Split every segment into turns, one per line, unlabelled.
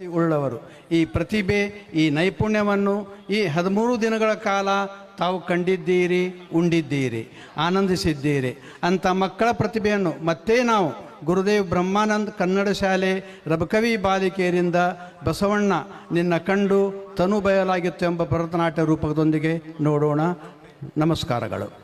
ಉಳ್ಳವರು ಈ ಪ್ರತಿಭೆ, ಈ ನೈಪುಣ್ಯವನ್ನು ಈ ಹದಿಮೂರು ದಿನಗಳ ಕಾಲ ತಾವು ಕಂಡಿದ್ದೀರಿ, ಉಂಡಿದ್ದೀರಿ, ಆನಂದಿಸಿದ್ದೀರಿ. ಅಂಥ ಮಕ್ಕಳ ಪ್ರತಿಭೆಯನ್ನು ಮತ್ತೆ ನಾವು ಗುರುದೇವ್ ಬ್ರಹ್ಮಾನಂದ್ ಕನ್ನಡ ಶಾಲೆ ರಬಕವಿ ಬಾಲಿಕೆಯರಿಂದ ಬಸವಣ್ಣ ನಿನ್ನ ಕಂಡು ತನು ಬಯಲಾಗಿತ್ತು ಎಂಬ ಭರತನಾಟ್ಯ ರೂಪದೊಂದಿಗೆ ನೋಡೋಣ. ನಮಸ್ಕಾರಗಳು.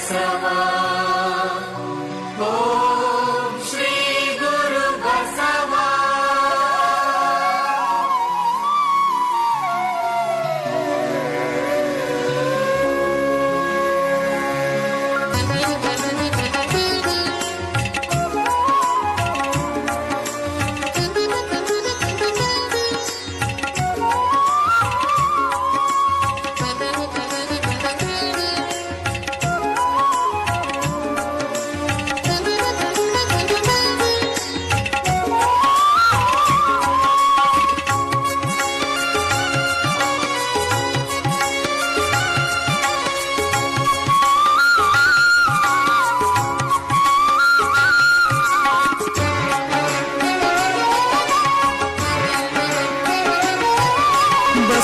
Sava.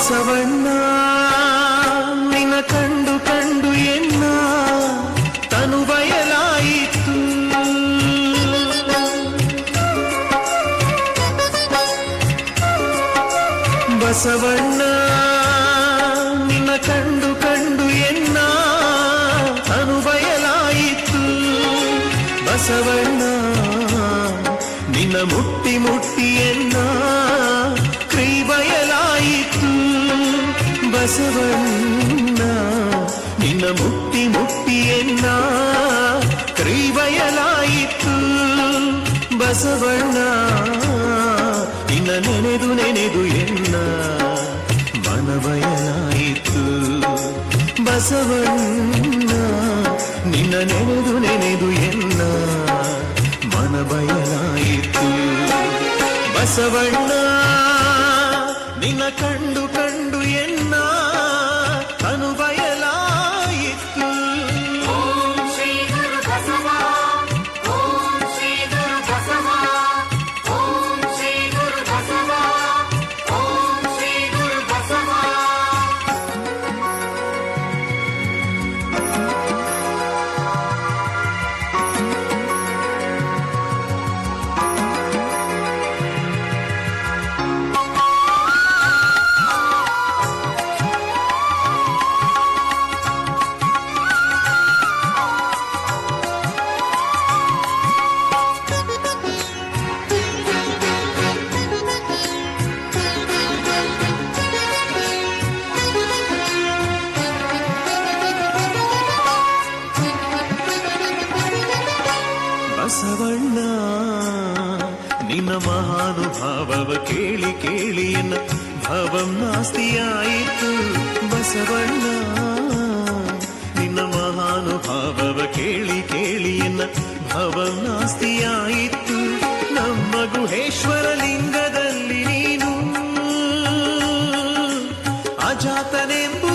ಬಸವಣ್ಣ ನಿನ ಕಂಡು ಕಂಡು ಎನ್ನ ತನು ಬಯಲಾಯಿತು. ಬಸವಣ್ಣ ನಿನ್ನ ಕಂಡು ಕಂಡು ಎನ್ನ ತನು ಬಯಲಾಯಿತು. ಬಸವಣ್ಣ ನಿನ್ನ ಮುಟ್ಟಿ ಮುಟ್ಟಿ ಎನ್ನ ಬಸವಣ್ಣ ನಿನ್ನ ಮುಟ್ಟಿ ಮುಟ್ಟಿ ಎನ್ನ ಕ್ರೀ ಬಯಲಾಯಿತು ಬಸವಣ್ಣ, ನಿನ್ನ ನೆನೆದು ನೆನೆದು ಎನ್ನ ಮನ ಬಯಲಾಯಿತು ಬಸವಣ್ಣ, ನಿನ್ನ ನೆನೆದು ನೆನೆದು ಎನ್ನ ಮನಬಯಲಾಯಿತು. ಬಸವಣ್ಣ, ನಿನ್ನ ಕಂಡು ನಿನ್ನ ಮಹಾನುಭಾವವ ಕೇಳಿ ಕೇಳಿ ಎನ್ನ ಭಾವಂ ನಾಸ್ತಿಯಾಯಿತು ಬಸವಣ್ಣ. ನಿನ್ನ ಮಹಾನುಭಾವವ ಕೇಳಿ ಕೇಳಿ ಎನ್ನ ಭಾವಂ ನಾಸ್ತಿಯಾಯಿತು. ನಮ್ಮ ಗುಹೇಶ್ವರ ಲಿಂಗದಲ್ಲಿ ನೀನು ಅಜಾತನೆಂಬುದ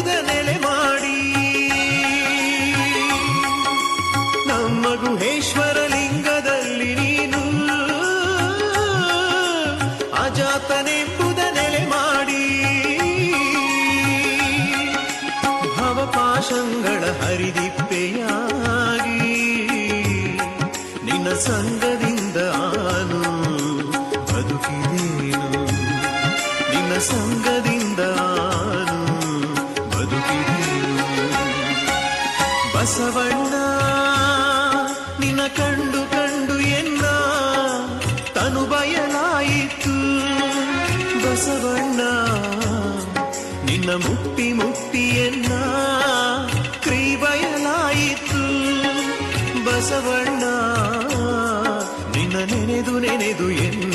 ಅಜಾತನೆಂಬುದ ನೆಲೆ ಮಾಡಿ. ಭವಪಾಶಂಗಳ ಹರಿದಿಪ್ಪೆಯಾಗಿ. ನಿನ್ನ ಸಂಗದಿಂದ ಆನು ಬದುಕಿದೇನು. ನಿನ್ನ ಸಂಗದಿಂದ ಆನು ಬದುಕಿದೇನು. ಬಸವಣ್ಣ, ನಿನ್ನ ಕಂಡು ಕಂಡು ಎನ್ನ ತನು ಬಯಲಾಯಿತು. ಬಸವಣ್ಣ ನಿನ್ನ ಮುಟ್ಟಿ ಮುಟ್ಟಿ ಎನ್ನ ಕ್ರೀ ಬಯಲಾಯಿತು ಬಸವಣ್ಣ ನಿನ್ನ ನೆನೆದು ನೆನೆದು ಎನ್ನ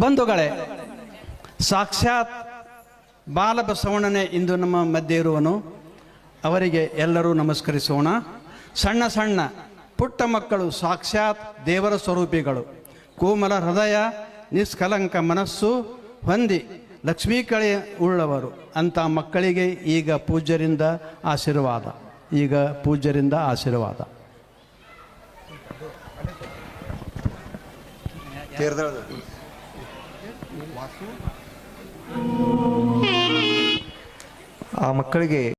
ಬಂಧುಗಳೇ, ಸಾಕ್ಷಾತ್ ಬಾಲಬಸವಣ್ಣನೇ ಇಂದು ನಮ್ಮ ಮಧ್ಯೆ ಇರುವನು. ಅವರಿಗೆ ಎಲ್ಲರೂ ನಮಸ್ಕರಿಸೋಣ. ಸಣ್ಣ ಸಣ್ಣ ಪುಟ್ಟ ಮಕ್ಕಳು ಸಾಕ್ಷಾತ್ ದೇವರ ಸ್ವರೂಪಿಗಳು. ಕೋಮಲ ಹೃದಯ, ನಿಷ್ಕಲಂಕ ಮನಸ್ಸು ಹೊಂದಿ ಲಕ್ಷ್ಮೀ ಕಳೆ ಉಳ್ಳವರು. ಅಂಥ ಮಕ್ಕಳಿಗೆ ಈಗ ಪೂಜ್ಯರಿಂದ ಆಶೀರ್ವಾದ. ಈಗ ಪೂಜ್ಯರಿಂದ ಆಶೀರ್ವಾದ.
ಆ ಮಕ್ಕಳಿಗೆ